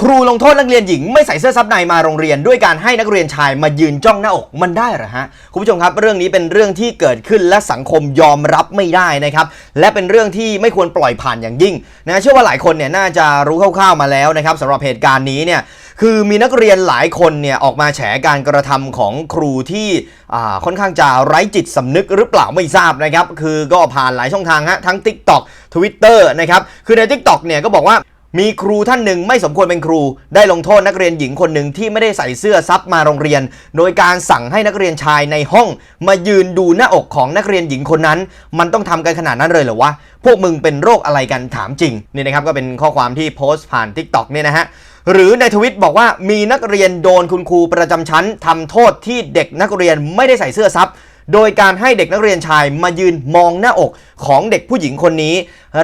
ครูลงโทษนักเรียนหญิงไม่ใส่เสื้อซับในมาโรงเรียนด้วยการให้นักเรียนชายมายืนจ้องหน้าอกมันได้หรอฮะคุณผู้ชมครับ เรื่องนี้เป็นเรื่องที่เกิดขึ้นและสังคมยอมรับไม่ได้นะครับและเป็นเรื่องที่ไม่ควรปล่อยผ่านอย่างยิ่งนะเชื่อว่าหลายคนเนี่ยน่าจะรู้คร่าวๆมาแล้วนะครับสำหรับเหตุการณ์นี้เนี่ยคือมีนักเรียนหลายคนเนี่ยออกมาแฉการกระทำของครูที่อ่าค่อนข้างจะไร้จิตสำนึกหรือเปล่าไม่ทราบนะครับคือก็ผ่านหลายช่องทางฮะทั้ง TikTok Twitter นะครับคือใน TikTok เนี่ยก็บอกว่า มีครูท่านหนึ่งไม่สมควรเป็นครู ได้ลงโทษนักเรียนหญิงคนหนึ่งที่ไม่ได้ใส่เสื้อซับมาโรงเรียน โดยการสั่งให้นักเรียนชายในห้อง มายืนดูหน้าอกของนักเรียนหญิงคนนั้น มันต้องทำกันขนาดนั้นเลยเหรอวะ พวกมึงเป็นโรคอะไรกันถามจริงนี่นะครับก็เป็นข้อความที่โพสต์ผ่าน Tik t o อกเนี่ยนะฮะหรือในทวิตบอกว่ามีนักเรียนโดนคุณครูประจำชั้นทำโทษที่เด็กนักเรียนไม่ได้ใส่เสื้อซับ โดยการให้เด็กนักเรียนชายมายืนมองหน้าอกของเด็กผู้หญิงคนนี้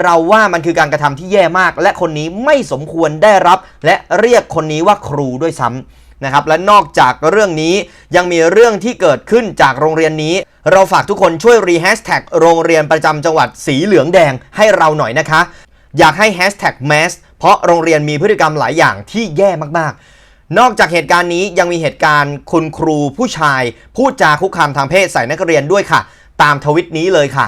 เราว่ามันคือการกระทำที่แย่มาก และคนนี้ไม่สมควรได้รับ และเรียกคนนี้ว่าครูด้วยซ้ำนะครับและนอกจากเรื่องนี้ยังมีเรื่องที่เกิดขึ้นจากโรงเรียนนี้ เราฝากทุกคนช่วยรีแฮชแท็กโรงเรียนประจำจังหวัดสีเหลืองแดงให้เราหน่อยนะคะ อยากให้แฮชแท็กแมสเพราะโรงเรียนมีพฤติกรรมหลายอย่างที่แย่มากๆ นอกจากเหตุการณ์นี้ยังมีเหตุการณ์คุณครูผู้ชาย พูดจาคุกคามทางเพศใส่นักเรียนด้วยค่ะ ตามทวิตนี้เลยค่ะ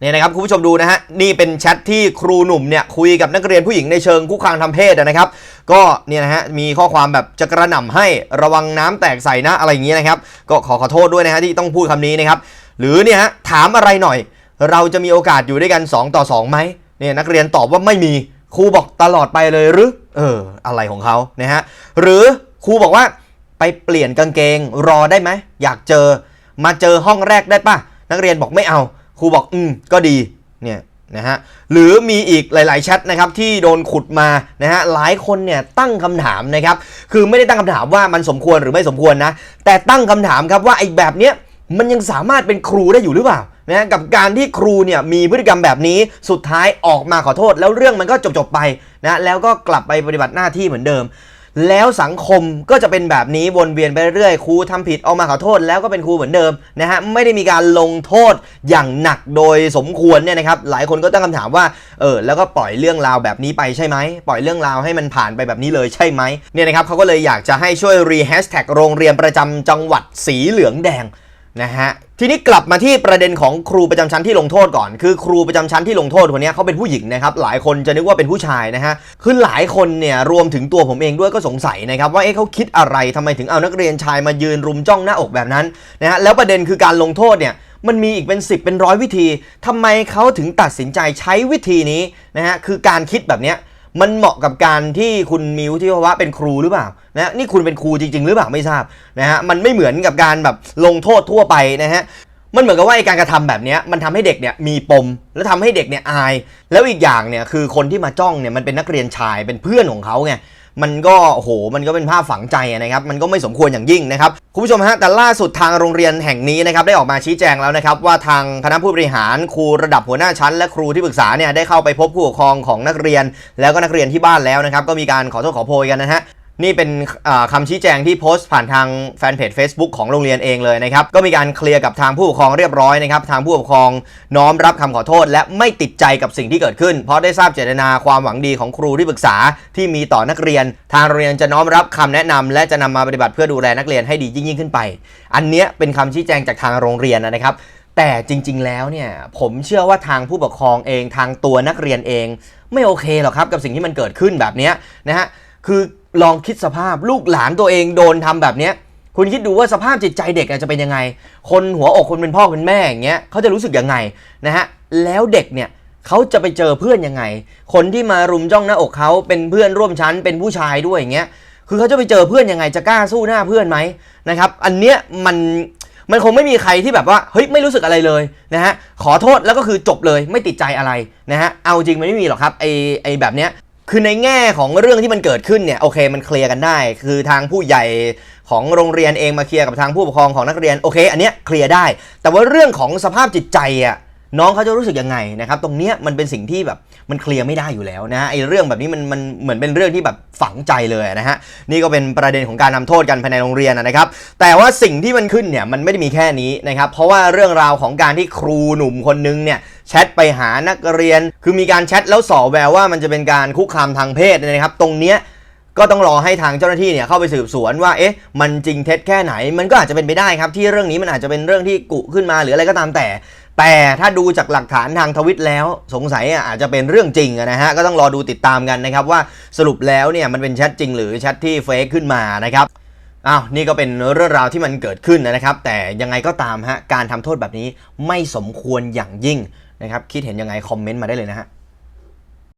เนี่ยนะครับคุณผู้ชมดูนะฮะนี่เป็นแชทที่ครูหนุ่มเนี่ยคุยกับนักเรียนผู้หญิงในเชิงคุกคามทางเพศนะครับ ก็เนี่ยนะฮะมีข้อความแบบจะกระหน่ำให้ระวังน้ำแตกใส่นะอะไรอย่างเงี้ยนะครับก็ขอขอโทษด้วยนะฮะที่ต้องพูดคำนี้นะครับหรือเนี่ยฮะถามอะไรหน่อย เราจะมีโอกาสอยู่ด้วยกัน 2 ต่อ2ไหมเนี่ยนักเรียนตอบว่าไม่มีครูบอกตลอดไปเลยหรือ เออ อะไรของเขานะฮะ หรือครูบอกว่าไปเปลี่ยนกางเกงรอได้ไหม อยากเจอ มาเจอห้องแรกได้ปะนักเรียนบอกไม่เอา ครูบอกอืมก็ดี เนี่ยนะฮะ หรือมีอีกหลาย ๆแชทนะครับที่โดนขุดมา นะฮะ หลายคนเนี่ยตั้งคำถามนะครับ คือไม่ได้ตั้งคำถามว่ามันสมควรหรือไม่สมควรนะ แต่ตั้งคำถามครับว่าไอ้แบบเนี้ยมันยังสามารถเป็นครูได้อยู่หรือเปล่า นะกับการที่ครูเนี่ยมีพฤติกรรมแบบนี้สุดท้ายออกมาขอโทษ แล้วเรื่องมันก็จบๆไปนะแล้วก็กลับไปปฏิบัติหน้าที่เหมือนเดิม แล้วสังคมก็จะเป็นแบบนี้วนเวียนไปเรื่อยครูทำผิดออกมาขอโทษ แล้วก็เป็นครูเหมือนเดิมนะฮะไม่ได้มีการลงโทษอย่างหนักโดยสมควรเนี่ยนะครับหลายคนก็ตั้งคำถามว่าเออแล้วก็ปล่อยเรื่องราวแบบนี้ไปใช่ไหมปล่อยเรื่องราวให้มันผ่านไปแบบนี้เลยใช่ไหมเนี่ยนะครับเขาก็เลยอยากจะให้ช่วยรีแฮชแท็กโรงเรียนประจำจังหวัดสีเหลืองแดง นะฮะทีนี้กลับมาที่ประเด็นของครูประจำชั้นที่ลงโทษก่อน คือครูประจำชั้นที่ลงโทษคนนี้เขาเป็นผู้หญิงนะครับหลายคนจะนึกว่าเป็นผู้ชายนะฮะคือหลายคนเนี่ยรวมถึงตัวผมเองด้วยก็สงสัยนะครับว่าเอ๊ะเขาคิดอะไรทำไมถึงเอานักเรียนชายมายืนรุมจ้องหน้าอกแบบนั้นนะฮะแล้วประเด็นคือการลงโทษเนี่ยมันมีอีกเป็น 10 เป็นร้อยวิธีทำไมเขาถึงตัดสินใจใช้วิธีนี้นะฮะคือการคิดแบบเนี้ย มันเหมาะกับการที่คุณมิวุฒิภาวะเป็นครูหรือเปล่านะนี่คุณเป็นครูจริง ๆ หรือเปล่าไม่ทราบนะฮะมันไม่เหมือนกับการแบบลงโทษทั่วไปนะฮะมันเหมือนกับว่าไอการกระทำแบบนี้มันทำให้เด็กเนี่ยมีปม แล้วทำให้เด็กเนี่ยอาย แล้วอีกอย่างเนี่ยคือคนที่มาจ้องเนี่ยมันเป็นนักเรียนชายเป็นเพื่อนของเขาไง มันก็โอ้โหมันก็เป็นภาพฝังใจนะครับ มันก็ไม่สมควรอย่างยิ่งนะครับคุณผู้ชมฮะแต่ล่าสุดทางโรงเรียนแห่งนี้นะครับได้ออกมาชี้แจงแล้วนะครับ ว่าทางคณะผู้บริหารครูระดับหัวหน้าชั้น และครูที่ปรึกษาเนี่ยได้เข้าไปพบผู้ปกครองของนักเรียน แล้วก็นักเรียนที่บ้านแล้วนะครับก็มีการขอโทษขอโพยกันนะฮะ นี่เป็นอ่าคำชี้แจงที่โพสต์ผ่านทางแฟนเพจ Facebook ของโรงเรียนเองเลยนะครับ ก็มีการเคลียร์กับทางผู้ปกครองเรียบร้อยนะครับ ทางผู้ปกครองน้อมรับคำขอโทษ และไม่ติดใจกับสิ่งที่เกิดขึ้น เพราะได้ทราบเจตนาความหวังดีของครูที่ปรึกษาที่มีต่อนักเรียน ทางโรงเรียนจะน้อมรับคำแนะนำและจะนำมาปฏิบัติเพื่อดูแลนักเรียนให้ดียิ่งยิ่งขึ้นไป อันเนี้ยเป็นคำชี้แจงจากทางโรงเรียนนะครับแต่จริง ๆ แล้วเนี่ยผมเชื่อว่าทางผู้ปกครองเองทางตัวนักเรียนเอง ไม่โอเคหรอกครับกับสิ่งที่มันเกิดขึ้นแบบนี้นะฮะคือ ลองคิดสภาพลูกหลานตัวเองโดนทำแบบเนี้ย คุณคิดดูว่าสภาพจิตใจเด็กจะเป็นยังไง คนหัวอกคนเป็นพ่อเป็นแม่อย่างเงี้ยเขาจะรู้สึกยังไงนะฮะแล้วเด็กเนี่ยเขาจะไปเจอเพื่อนยังไง คนที่มารุมจ้องหน้าอกเขาเป็นเพื่อนร่วมชั้นเป็นผู้ชายด้วยอย่างเงี้ยคือเขาจะไปเจอเพื่อนยังไงจะกล้าสู้หน้าเพื่อนไหมนะครับอันเนี้ยมันมันคงไม่มีใครที่แบบว่าเฮ้ยไม่รู้สึกอะไรเลยนะฮะขอโทษแล้วก็คือจบเลยไม่ติดใจอะไรนะฮะเอาจริงมันไม่มีหรอกครับไอไอแบบเนี้ย คือในแง่ของเรื่องที่มันเกิดขึ้นเนี่ยโอเคมันเคลียร์กันได้ คือทางผู้ใหญ่ของโรงเรียนเองมาเคลียร์กับทางผู้ปกครองของนักเรียนโอเค อันเนี้ยเคลียร์ได้ แต่ว่าเรื่องของสภาพจิตใจอะน้องเขาจะรู้สึกยังไงนะครับตรงเนี้ยมันเป็นสิ่งที่แบบมันเคลียร์ไม่ได้อยู่แล้วนะไอ้เรื่องแบบนี้มันมันเหมือนเป็นเรื่องที่แบบฝังใจเลยนะฮะนี่ก็เป็นประเด็นของการทำโทษกันภายในโรงเรียนนะครับ แต่ว่าสิ่งที่มันขึ้นเนี่ยมันไม่ได้มีแค่นี้นะครับเพราะว่าเรื่องราวของการที่ครูหนุ่มคนนึงเนี่ย แชทไปหานักเรียน คือมีการแชทแล้วส่อแววว่ามันจะเป็นการคุกคามทางเพศนะครับ ตรงเนี้ยก็ต้องรอให้ทางเจ้าหน้าที่เนี่ยเข้าไปสืบสวนว่าเอ๊ะมันจริงเท็จแค่ไหน มันก็อาจจะเป็นไปได้ครับที่เรื่องนี้มันอาจจะเป็นเรื่องที่กุขึ้นมาหรืออะไรก็ตามแต่ แต่ถ้าดูจากหลักฐานทางทวิตแล้วสงสัยอาจจะเป็นเรื่องจริงนะฮะก็ต้องรอดูติดตามกันนะครับว่าสรุปแล้วเนี่ยมันเป็นแชทจริงหรือแชทที่เฟกขึ้นมานะครับอ้าวนี่ก็เป็นเรื่องราวที่มันเกิดขึ้นนะครับ แต่ยังไงก็ตามฮะการทำโทษแบบนี้ไม่สมควรอย่างยิ่ง นะครับคิดเห็นยังไงคอมเมนต์มาได้เลยนะฮะ